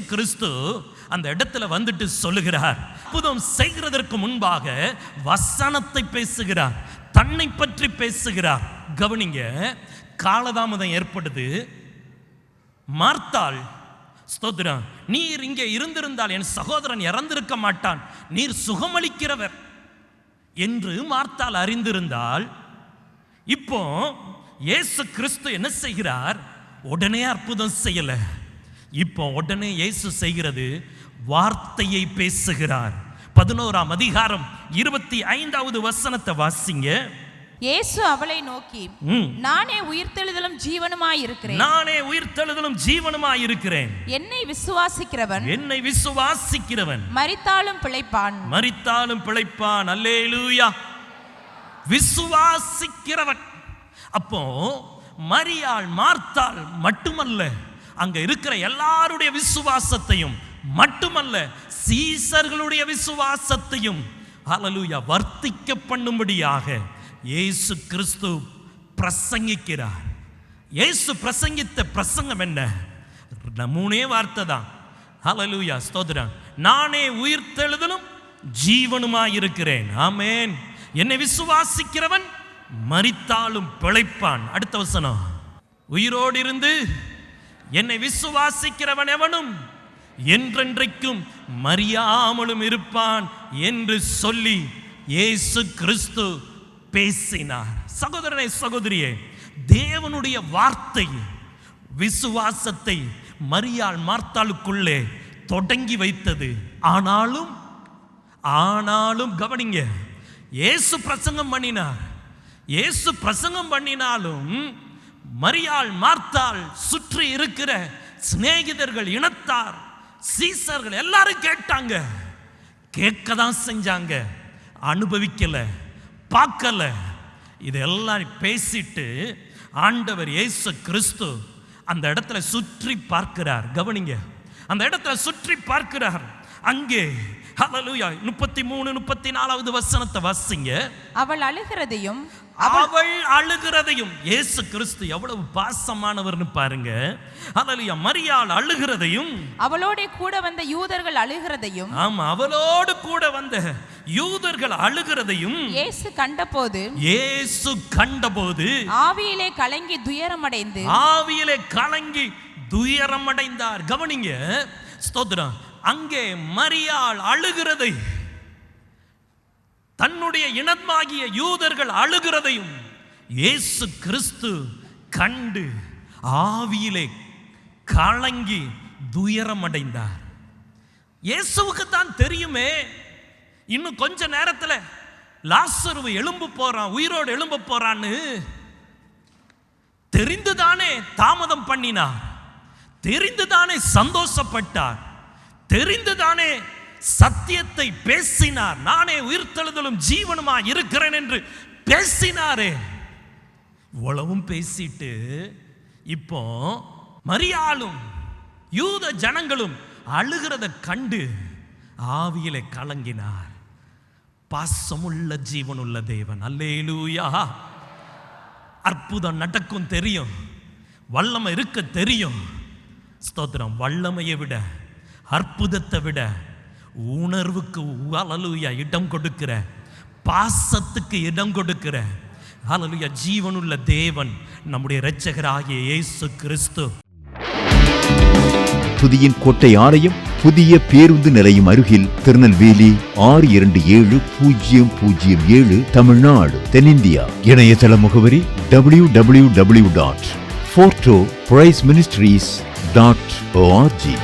கிறிஸ்து அந்த இடத்துல வந்துட்டு சொல்லுகிறார். அற்புதம் செய்கிறதற்கு முன்பாக வசனத்தை பேசுகிறார். தன்னை பற்றி பேசுகிறார். கவனிங்க காலதாமதம் ஏற்படுது. மார்த்தாள் ஸ்தோத்திரம் நீர் இங்கே இருந்திருந்தால் என் சகோதரன் இறந்திருக்க மாட்டான். நீர் சுகமளிக்கிறவர். என்று மார்த்தால் அறிந்திருந்தால் இப்போ இயேசு கிறிஸ்து என்ன செய்கிறார்? உடனே அற்புதம் செய்யல. இப்போ உடனே இயேசு செய்கிறது வார்த்தையை பேசுகிறார். பதினோராம் அதிகாரம் இருபத்தி ஐந்தாவது வசனத்தை வாசிங்க. இயேசு அவளை நோக்கி. நானே உயிர்த்தெழுதலும் ஜீவனுமாய் இருக்கிறேன் நானே உயிர்த்தெழுதலும் ஜீவனுமாய் இருக்கிறேன் என்னை விசுவாசிக்கிறவன். என்னை விசுவாசிக்கிறவன். மரித்தாலும் பிழைப்பான். மரித்தாலும் பிழைப்பான். அல்லேலூயா. விசுவாசிக்கிறவன். அப்போ மரியாள் மார்த்தாள் மட்டுமல்ல. அங்க இருக்கிற எல்லாருடைய விசுவாசத்தையும் மட்டுமல்ல சீசர்களுடைய விசுவாசத்தையும் ஹalleluya வர்த்திக்க பண்ணும்படியாக இயேசு கிறிஸ்து பிரசங்கிக்கிறார். இயேசு பிரசங்கித்த பிரசங்கம் என்ன? மூணே வார்த்தை தான். ஹalleluya ஸ்தோத்திரம். நானே உயிர்த்தெழுதலும் ஜீவனுமாய் இருக்கிறேன் ஆமேன். என்னை விசுவாசிக்கிறவன் மறித்தாலும் பிழைப்பான். அடுத்த வசனம். உயிரோடு இருந்து என்னை விசுவாசிக்கிறவன் எவனும்? என்றென்றைக்கும் மறியாமலும் இருப்பான் என்று சொல்லி இயேசு கிறிஸ்து பேசினார். சகோதரனே சகோதரியே தேவனுடைய வார்த்தை விசுவாசத்தை மரியாள் மார்த்தாளுக்குள்ளே தொடங்கி வைத்தது. ஆனாலும் ஆனாலும் கவனிங்க இயேசு பிரசங்கம் பண்ணினார். இயேசு பிரசங்கம் பண்ணினாலும் மரியாள் மார்த்தாள் சுற்றி இருக்கிற சிநேகிதர்கள் இனத்தார் சீசர்கள் எல்லாரும் கேட்டாங்க. கேட்க தான் செஞ்சாங்க. அனுபவிக்கலை பார்க்கல. இதெல்லாம் பேசிட்டு ஆண்டவர் இயேசு கிறிஸ்து அந்த இடத்துல சுற்றி பார்க்கிறார். கவனிங்க. அந்த இடத்துல சுற்றி பார்க்கிறார். அங்கே ஹalleluya முப்பத்தி மூணு முப்பத்தி நாலாவது வசனத்தை வாசிங்க. அவள் அழுகிறதையும் அவள் அழுகிறதையும் இயேசு கிறிஸ்து எவ்வளவு பாசமானவர்னு பாருங்க. ஹalleluya மரியாள் அழுகிறதையும் அவளோட கூட வந்த யூதர்கள் அழுகிறதையும் ஆமா அவளோடு கூட வந்த யூதர்கள் அழுகிறதையும் இயேசு கண்டபோது இயேசு கண்டபோது ஆவியிலே கலங்கி துயரமடைந்து ஆவியிலே கலங்கி துயரமடைந்தார். கவனிங்க ஸ்தோத்திரம். அங்கே மரியாள் அழுகிறதை தன்னுடைய இனமாகிய யூதர்கள் அழுகிறதையும் இயேசு கிறிஸ்து கண்டு ஆவியிலே கலங்கி துயரமடைந்தார். இயேசுவுக்கு தான் தெரியுமே இன்னும் கொஞ்ச நேரத்தில் லாசருவு எழும்பு போறான் உயிரோடு எலும்பு போறான்னு. தெரிந்துதானே தாமதம் பண்ணினார் தெரிந்துதானே சந்தோஷப்பட்டார். தெரிந்துதானே சத்தியத்தை பேசினார். நானே உயிர்த்தெழுதலும் ஜீவனுமா இருக்கிறேன் என்று பேசினாரே. இவ்வளவும் பேசிட்டு இப்போ மரியாளும் யூத ஜனங்களும் அழுகிறத கண்டு ஆவியிலே கலங்கினார். பாசமுள்ள ஜீவனுள்ள தேவன். அல்லேலூயா. அற்புதம் நடக்கும் தெரியும். வல்லமை இருக்க தெரியும். ஸ்தோத்திரம். வல்லமையை விட அற்புதத்தை விட உணர்வுக்கு அலலுயா இடம் கொடுக்கிற பாசத்துக்கு இடம் கொடுக்கிற அலலுயா ஜீவனுள்ள தேவன் நம்முடைய இரட்சகராகிய இயேசு கிறிஸ்து. புதியின் கோட்டை ஆலயம் புதிய பேருந்து நிலையம் அருகில் திருநெல்வேலி ஆறு இரண்டு ஏழு பூஜ்ஜியம் பூஜ்ஜியம் ஏழு தமிழ்நாடு தென்னிந்தியா. இணையதள முகவரி W W W dot forto price ministries dot O R G